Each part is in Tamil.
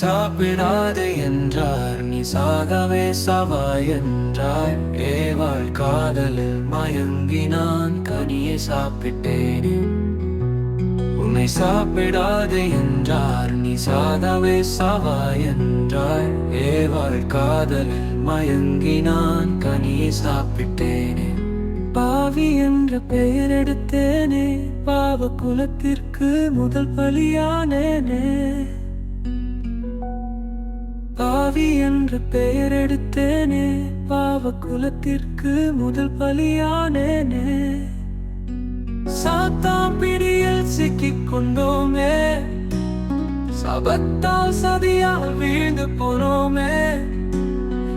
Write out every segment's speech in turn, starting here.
சாப்பிடாதே என்றார். நீ சாகவே சவாய் என்றாய் ஏவாள் காதலில் மயங்கினான். கனியை சாப்பிட்டேன். உன்னை சாப்பிடாதே என்றார். நீ சாகவே சவாய் என்றாய் ஏவாள் காதலில் மயங்கினான். கனியை சாப்பிட்டேனே. பாவி என்ற பெயர் எடுத்தேனே. பாவ குலத்திற்கு முதல் பலியானேனே. பாவி என்று பெயர் எடுத்தேனே பாவ குலத்திற்கு முதல் பலியானேனே. சாத்தாம் பிடியில் சிக்கிக் கொண்டோமே. சபத்தால் சதியால் வீழ்ந்து போனோமே.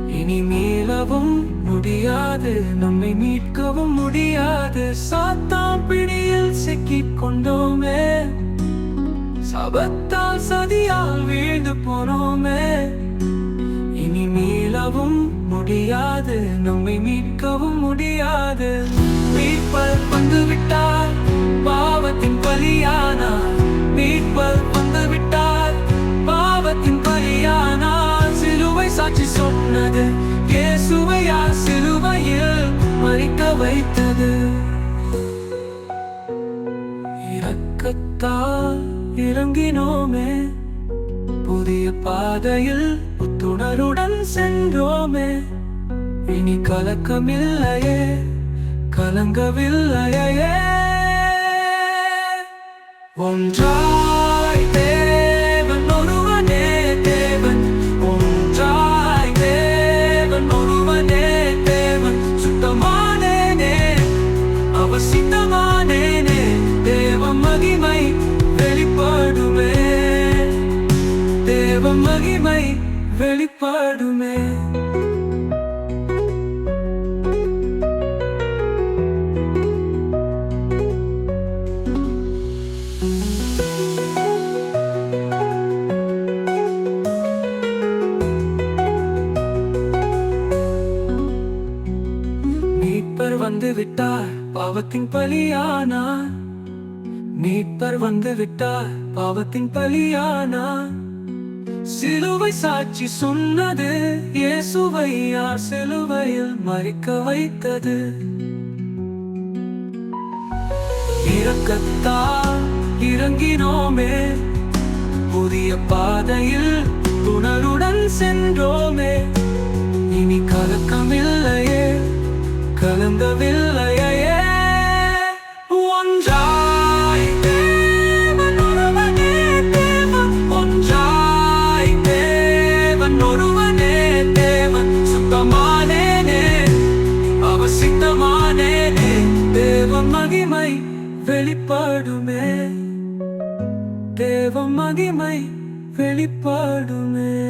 இனி மீளவும் முடியாது நம்மை மீட்கவும் முடியாது. சாத்தாம் பிடியில் சிக்கிக் கொண்டோமே. சபத்தால் சதியால் வீழ்ந்து போனோமே. மீட்கவும் முடியாது நம்மை மீட்கவும் முடியாது. மீட்பர் வந்து விட்டார் பாவத்தின் பலியானார். மீட்பர் வந்து விட்டார் பாவத்தின் பலியானார். சிலுவை சாட்சி சொன்னது இயேசுவையா சிலுவையில் மறிக்க வைத்தது? இரக்கத்தால் இறங்கினோமே புதிய பாதையில் புத்துணருடன் சென்றோமே. இனி கலக்கமில்லையே கலங்கவில்லையே. ஒன்றாய் தேவன் ஒருவனே தேவன். ஒன்றாய் தேவன் ஒருவனே தேவன். சுத்தமானேனே அவசித்தமானேனே. தேவ மகிமை வெளிப்படுமே. தேவ மகிமை வெளிப்பாடுமே. மீட்பர் வந்து விட்டார் பாவத்தின் பலியானார். மீட்பர் வந்து விட்டார் பாவத்தின் பலியானார். சிலுவை சாட்சி சொன்னது இயேசுவை யார் சிலுவையில் மறிக்க வைத்தது? இறக்கத்தால் இறங்கினோமே புதிய பாதையில் துணருடன் சென்றோமே. இனி கலக்கமில்லையே கலந்தவில்லையே தேவ மகிமை வெளிப்பாடுமே. தேவ மகிமை வெளிப்பாடுமே.